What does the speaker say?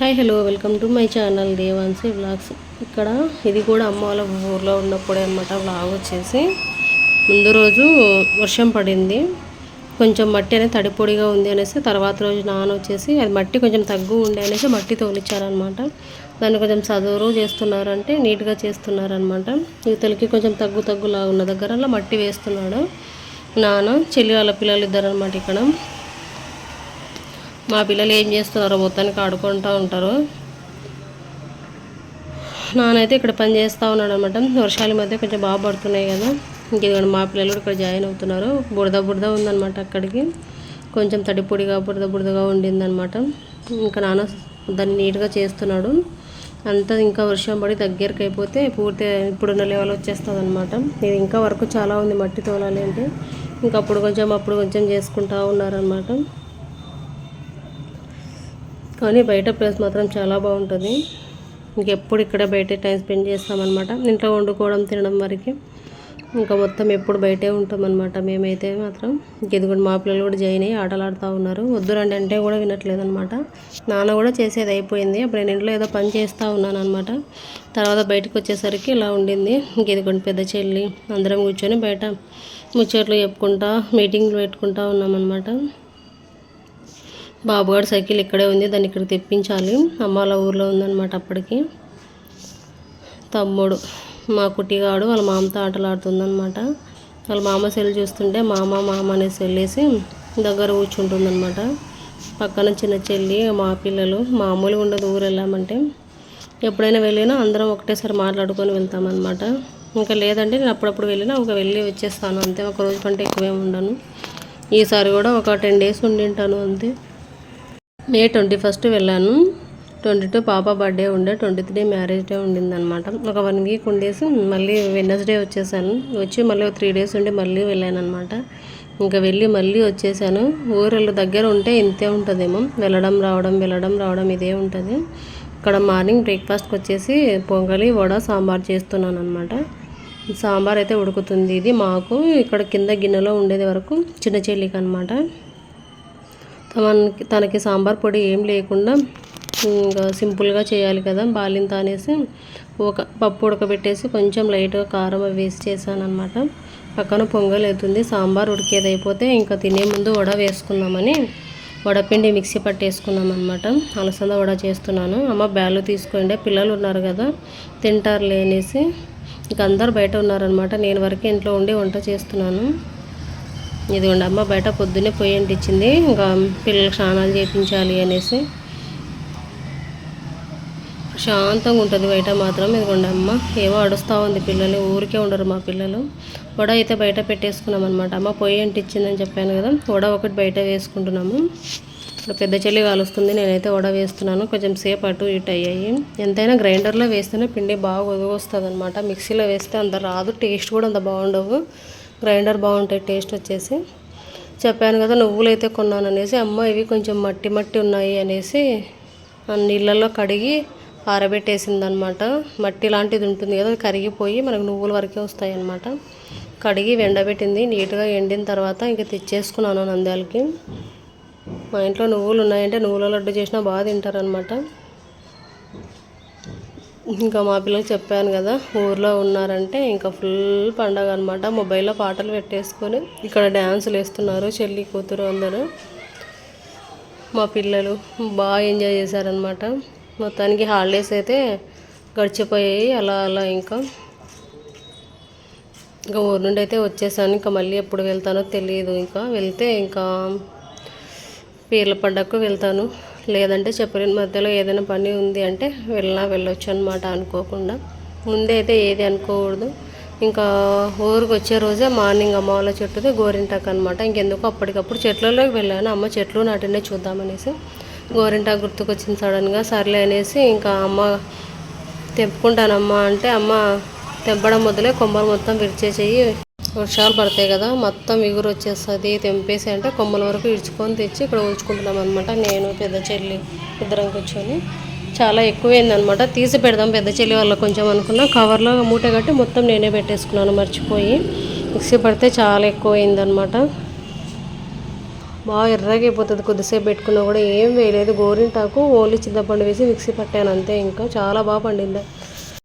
Hi hello welcome to my channel Devansi vlogs. ఇక్కడ ఇది కూడా అమ్మ వాళ్ళ ఊర్లో ఉన్నప్పుడే అనమాట వ్లాగ్ వచ్చేసి. ముందు రోజు వర్షం పడింది. కొంచెం మట్టి అనేది తడిపొడిగా ఉంది అనేసి తర్వాత రోజు నాన్న వచ్చేసి అది మట్టి కొంచెం తగ్గు ఉండే అనేసి మట్టి తోలిచ్చారనమాట దాన్ని కొంచెం చదువురు చేస్తున్నారంటే నీట్గా చేస్తున్నారనమాట ఇతలకి కొంచెం తగ్గు తగ్గులా ఉన్న దగ్గర మట్టి వేస్తున్నాడు నాన్న చెల్లి వాళ్ళ పిల్లలు ఇద్దరు అనమాట ఇక్కడ. మా పిల్లలు ఏం చేస్తున్నారో మొత్తానికి ఆడుకుంటూ ఉంటారు. నానైతే ఇక్కడ పని చేస్తూ ఉన్నాడు అనమాట. వర్షాల మధ్య కొంచెం బాగా పడుతున్నాయి కదా. ఇంకేదో మా పిల్లలు ఇక్కడ జాయిన్ అవుతున్నారు. బురద బురద ఉందన్నమాట అక్కడికి. కొంచెం తడి పొడిగా బురద బురదగా ఉండిందనమాట ఇంకా నాన్న దాన్ని నీట్గా చేస్తున్నాడు. అంతా ఇంకా వర్షం పడి దగ్గరికి అయిపోతే పూర్తి ఇప్పుడున్న లెవెల్ వచ్చేస్తుంది అనమాట ఇది ఇంకా వరకు చాలా ఉంది మట్టి తోలాలి అంటే. ఇంకా అప్పుడు కొంచెం అప్పుడు కొంచెం చేసుకుంటూ ఉన్నారనమాట కానీ బయట ప్లేస్ మాత్రం చాలా బాగుంటుంది. ఇంకెప్పుడు ఇక్కడ బయట టైం స్పెండ్ చేస్తామన్నమాట. ఇంట్లో వండుకోవడం తినడం వరకు. ఇంకా మొత్తం ఎప్పుడు బయటే ఉంటామన్నమాట. మేమైతే మాత్రం ఇంకెది కూడా మా పిల్లలు కూడా జాయిన్ అయ్యి ఆటలు ఆడుతూ ఉన్నారు వద్దురండి అంటే కూడా వినట్లేదు అనమాట నాన్న కూడా చేసేది అయిపోయింది. అప్పుడు నేను ఇంట్లో ఏదో పని చేస్తూ ఉన్నాను అనమాట తర్వాత బయటకు వచ్చేసరికి ఇలా ఉండింది. ఇంకేది కొన్ని పెద్ద చెల్లి అందరం కూర్చొని బయట ముచ్చట్లు చెప్పుకుంటా మీటింగ్లు పెట్టుకుంటా ఉన్నామన్నమాట. బాబుగాడు సైకిల్ ఇక్కడే ఉంది దాన్ని ఇక్కడ తెప్పించాలి. అమ్మాల ఊర్లో ఉందన్నమాట అప్పటికి. తమ్ముడు మా కుట్టిగాడు వాళ్ళ మామతో ఆటలాడుతుందన్నమాట. వాళ్ళ మామ సెల్ చూస్తుంటే మామ మామ అనేసి వెళ్ళేసి దగ్గర కూర్చుంటుందన్నమాట. పక్కన చిన్న చెల్లి మా పిల్లలు మామూలుగా ఉండదు ఊరు వెళ్ళామంటే. ఎప్పుడైనా వెళ్ళినా అందరం ఒకటేసారి మాట్లాడుకొని వెళ్తామన్నమాట. ఇంకా లేదంటే నేను అప్పుడప్పుడు వెళ్ళినా ఒక వెళ్ళి వచ్చేస్తాను అంతే. ఒక రోజు కంటే ఎక్కువే ఉండను. ఈసారి కూడా ఒక టెన్ డేస్ ఉండింటాను అంతే. మే ట్వంటీ ఫస్ట్ వెళ్ళాను. ట్వంటీ టూ పాప బర్త్డే ఉండే ట్వంటీ త్రీ మ్యారేజ్ డే ఉండిందనమాట ఒక వన్ వీక్ ఉండేసి మళ్ళీ వెనస్డే వచ్చేసాను. వచ్చి మళ్ళీ త్రీ డేస్ ఉండి మళ్ళీ వెళ్ళాను అనమాట ఇంకా వెళ్ళి మళ్ళీ వచ్చేసాను. ఊరెళ్ళు దగ్గర ఉంటే ఇంతే ఉంటుందేమో. వెళ్ళడం రావడం వెళ్ళడం రావడం ఇదే ఉంటుంది. ఇక్కడ మార్నింగ్ బ్రేక్ఫాస్ట్కి వచ్చేసి పొంగలి వడ సాంబార్ చేస్తున్నాను అనమాట సాంబార్ అయితే ఉడుకుతుంది ఇది మాకు. ఇక్కడ కింద గిన్నెలో ఉండేది వరకు చిన్న చెల్లికి అనమాట తనకి తనకి సాంబార్ పొడి ఏం లేకుండా ఇంకా సింపుల్గా చేయాలి కదా బాలింత అనేసి ఒక పప్పు ఉడకబెట్టేసి కొంచెం లైట్గా కారం వేసి చేశాను అనమాట పక్కన పొంగల్ అవుతుంది సాంబార్ ఉడికేది అయిపోతే ఇంకా తినే ముందు వడ వేసుకుందామని వడపిండి మిక్సీ పట్టేసుకున్నాం అనమాట అలసంద వడ చేస్తున్నాను. అమ్మ బ్యాలు తీసుకోండి పిల్లలు ఉన్నారు కదా తింటారులే అనేసి. ఇంక అందరు బయట ఉన్నారనమాట నేను వరకు ఇంట్లో ఉండి వంట చేస్తున్నాను. ఇదిగోండి అమ్మ బయట పొద్దున్నే పొయ్యి అంటించింది. ఇంకా పిల్లలకు స్నానాలు చేయించాలి అనేసి. శాంతంగా ఉంటుంది బయట మాత్రం. ఇదిగోండి అమ్మ ఏవో అడుస్తూ ఉంది పిల్లలు. ఊరికే ఉండరు మా పిల్లలు. వడ అయితే బయట పెట్టేసుకున్నాం అనమాట అమ్మ పొయ్యి అంటించిందని చెప్పాను కదా వడ ఒకటి బయట వేసుకుంటున్నాము. ఇప్పుడు పెద్ద చెల్లి కాలుస్తుంది నేనైతే వడ వేస్తున్నాను. కొంచెం సేపు అటు ఇటు అయ్యాయి. ఎంతైనా గ్రైండర్లో వేస్తేనే పిండి బాగా ఒదిగొస్తుంది అనమాట మిక్సీలో వేస్తే అంత రాదు టేస్ట్ కూడా అంత బాగుండవు. గ్రైండర్ బాగుంటాయి టేస్ట్ వచ్చేసి. చెప్పాను కదా నువ్వులు అయితే కొన్నాను అనేసి అమ్మ ఇవి కొంచెం మట్టి మట్టి ఉన్నాయి అనేసి నీళ్ళల్లో కడిగి ఆరబెట్టేసింది అనమాట మట్టి లాంటిది ఉంటుంది కదా కరిగిపోయి మనకు నువ్వుల వరకే వస్తాయి అనమాట కడిగి ఎండబెట్టింది నీట్గా ఎండిన తర్వాత ఇంకా తెచ్చేసుకున్నాను నంద్యాలకి. మా ఇంట్లో నువ్వులు ఉన్నాయంటే నువ్వుల లడ్డు చేసినా బాగా తింటారనమాట ఇంకా మా పిల్లలు చెప్పాను కదా ఊర్లో ఉన్నారంటే ఇంకా ఫుల్ పండగ అనమాట మొబైల్లో పాటలు పెట్టేసుకొని ఇక్కడ డ్యాన్సులు వేస్తున్నారు చెల్లి కూతురు అందరూ. మా పిల్లలు బాగా ఎంజాయ్ చేశారనమాట మొత్తానికి హాలిడేస్ అయితే గడిచిపోయాయి అలా అలా ఇంకా. ఇంకా ఊరు నుండి అయితే వచ్చేసాను ఇంకా మళ్ళీ ఎప్పుడు వెళ్తానో తెలియదు ఇంకా. వెళ్తే ఇంకా పీర్ల పండగకు వెళ్తాను. లేదంటే చెప్పలేని. మధ్యలో ఏదైనా పని ఉంది అంటే వెళ్ళినా వెళ్ళొచ్చు అనమాట అనుకోకుండా. ముందే అయితే ఏది అనుకోకూడదు. ఇంకా ఊరికి వచ్చే రోజే మార్నింగ్ అమ్మ వాళ్ళ చెట్టుది గోరింటాకు అనమాట ఇంకెందుకు అప్పటికప్పుడు చెట్లలోకి వెళ్ళాను. అమ్మ చెట్లు నాటినే చూద్దామనేసి గోరింటాకు గుర్తుకొచ్చింది సడన్గా సర్లే అనేసి ఇంకా అమ్మ తెంపుకుంటానమ్మా అంటే అమ్మ తెంపడం మొదలే కొమ్మలు మొత్తం విరిచేసేయి. వర్షాలు పడతాయి కదా మొత్తం ఎగురు వచ్చేస్తుంది. తెంపేసి అంటే కొమ్మల వరకు ఇడ్చుకొని తెచ్చి ఇక్కడ ఉంచుకుంటున్నాం అనమాట నేను పెద్ద చెల్లి ఇద్దరం కూర్చొని. చాలా ఎక్కువైందనమాట తీసి పెడదాం పెద్ద చెల్లి వాళ్ళ కొంచెం అనుకున్నా. కవర్లో మూట కట్టి మొత్తం నేనే పెట్టేసుకున్నాను మర్చిపోయి. మిక్సీ పడితే చాలా ఎక్కువైందనమాట బాగా ఎర్రగా అయిపోతుంది కొద్దిసేపు పెట్టుకున్నా కూడా ఏం వేయలేదు. గోరింటాకు ఓన్లీ చింతపండు వేసి మిక్సీ పట్టాను అంతే. ఇంకా చాలా బాగా పండింది.